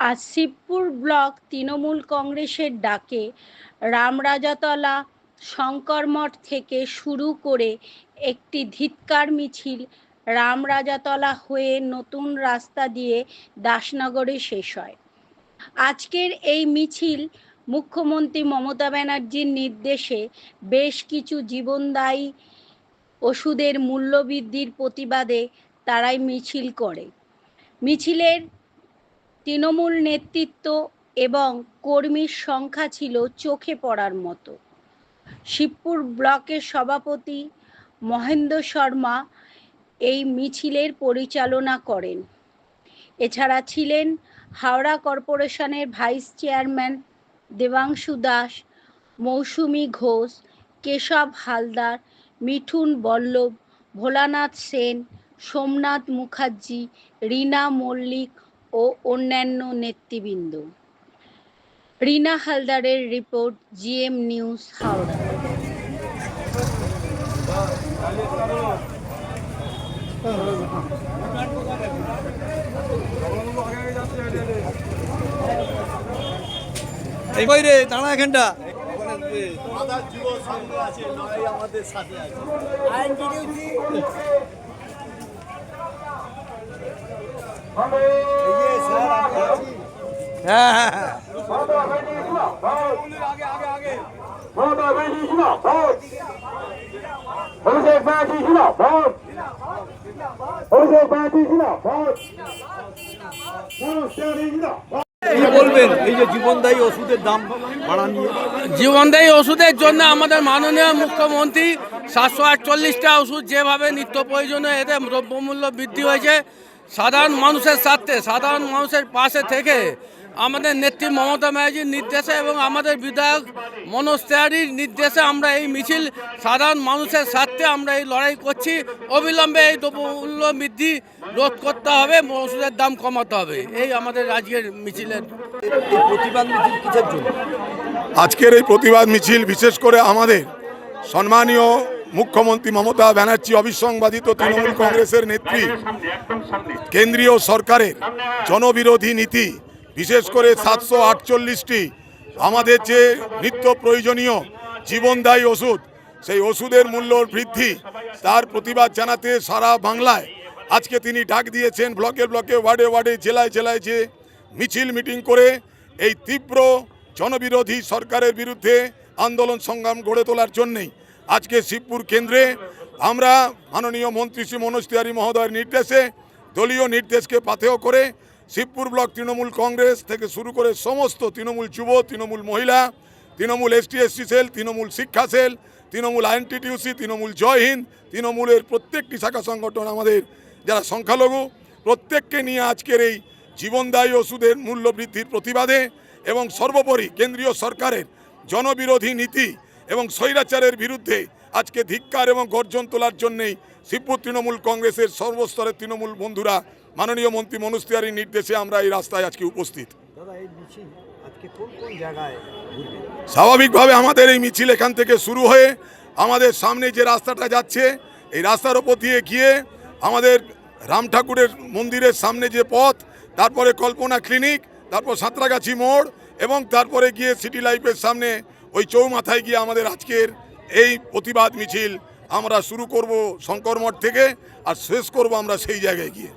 আজ শিবপুর ব্লক তৃণমূল কংগ্রেসের ডাকে রামরাজাতলা শঙ্করমঠ থেকে শুরু করে একটি ধিৎকার মিছিল রামরাজাতলা হয়ে নতুন রাস্তা দিয়ে দাসনগরে শেষ হয়। আজকের এই মিছিল মুখ্যমন্ত্রী মমতা ব্যানার্জির নির্দেশে বেশ কিছু জীবনদায়ী ওষুধের মূল্যবৃদ্ধির প্রতিবাদে তারাই মিছিল করে। মিছিলের তৃণমূল নেতৃত্ব এবং কর্মীর সংখ্যা ছিল চোখে পড়ার মতো। শিবপুর ব্লকের সভাপতি মহেন্দ্র শর্মা এই মিছিলের পরিচালনা করেন। এছাড়া ছিলেন হাওড়া কর্পোরেশনের ভাইস চেয়ারম্যান দেবাংশু দাস, মৌসুমি ঘোষ, কেশব হালদার, মিঠুন বল্লভ, ভোলানাথ সেন, সোমনাথ মুখার্জি, রীনা মল্লিক ও অন্যান্য নেতৃবৃন্দ। রীনা হালদারের রিপোর্ট জিএম নিউজ হাওড়া। এই কই রে দাঁড়া এখানটা। যুব সংঘ আছে লড়াই আমাদের সাথে আছি বলবেন? এই যে জীবনদায়ী ওষুধের দাম জীবনদায়ী ওষুধের জন্য আমাদের মাননীয় মুখ্যমন্ত্রী সাতশো আটচল্লিশটা ওষুধ যেভাবে নিত্য প্রয়োজনীয় এতে দ্রব্যমূল্য বৃদ্ধি হয়েছে। সাধারণ মানুষের স্বার্থে সাধারণ মানুষের পাশে থেকে আমাদের নেত্রী মমতা ব্যানার্জির নির্দেশে এবং আমাদের বিধায়ক মনোজ তেওয়ারির নির্দেশে আমরা এই মিছিল সাধারণ মানুষের স্বার্থে আমরা এই লড়াই করছি। অবিলম্বে এই দ্রব্যমূল্য বৃদ্ধি রোধ করতে হবে ওষুধের দাম কমাতে হবে। এই আমাদের আজকের মিছিলের প্রতিবাদ মিছিল কিসের জন্য? আজকের এই প্রতিবাদ মিছিল বিশেষ করে আমাদের সম্মানীয় মুখ্যমন্ত্রী মমতা ব্যানার্জি অবিসংবাদিত তৃণমূল কংগ্রেসের নেত্রী। কেন্দ্রীয় সরকারের জনবিরোধী নীতি বিশেষ করে সাতশো আটচল্লিশটি। আমাদের যে নিত্য প্রয়োজনীয় জীবনদায়ী ওষুধ সেই ওষুধের মূল্য বৃদ্ধি তার প্রতিবাদ জানাতে সারা বাংলায় আজকে তিনি ডাক দিয়েছেন ব্লকে ব্লকে ওয়ার্ডে ওয়ার্ডে জেলায় জেলায় যে মিছিল মিটিং করে এই তীব্র জনবিরোধী সরকারের বিরুদ্ধে আন্দোলন সংগ্রাম গড়ে তোলার জন্যেই আজকে শিবপুর কেন্দ্রে আমরা মাননীয় মন্ত্রী শ্রী মনোজ তিওয়ারি মহোদয়ের নির্দেশে দলীয় নির্দেশকে পাথেয় করে শিবপুর ব্লক তৃণমূল কংগ্রেস থেকে শুরু করে সমস্ত তৃণমূল যুব, তৃণমূল মহিলা, Trinamool ST SC cell, Trinamool শিক্ষা সেল, তৃণমূল আইএনটিটিউসি, তৃণমূল জয় হিন্দ, তৃণমূলের প্রত্যেকটি শাখা সংগঠন আমাদের যারা সংখ্যালঘু, প্রত্যেককে নিয়ে আজকের এই জীবনদায়ী ওষুধের মূল্য বৃদ্ধির প্রতিবাদে এবং সর্বোপরি কেন্দ্রীয় সরকারের জনবিরোধী নীতি এবং স্বৈরাচারের বিরুদ্ধে আজকে ধিক্কার এবং গর্জন তোলার জন্যেই শিবপুর তৃণমূল কংগ্রেসের সর্বস্তরের তৃণমূল বন্ধুরা মাননীয় মন্ত্রী মনোজ তিওয়ারির নির্দেশে আমরা এই রাস্তায় আজকে উপস্থিত। স্বাভাবিকভাবে আমাদের এই মিছিল এখান থেকে শুরু হয়ে আমাদের সামনে যে রাস্তাটা যাচ্ছে এই রাস্তার ওপর দিয়ে গিয়ে আমাদের রাম ঠাকুরের মন্দিরের সামনে যে পথ তারপরে কল্পনা ক্লিনিক তারপর সাঁতরাগাছি মোড় এবং তারপরে গিয়ে সিটি লাইফের সামনে ওই চৌমাথায় গিয়ে আমাদের আজকের এই প্রতিবাদ মিছিল আমরা শুরু করব শঙ্কর মঠ থেকে আর শেষ করব আমরা সেই জায়গায় গিয়ে।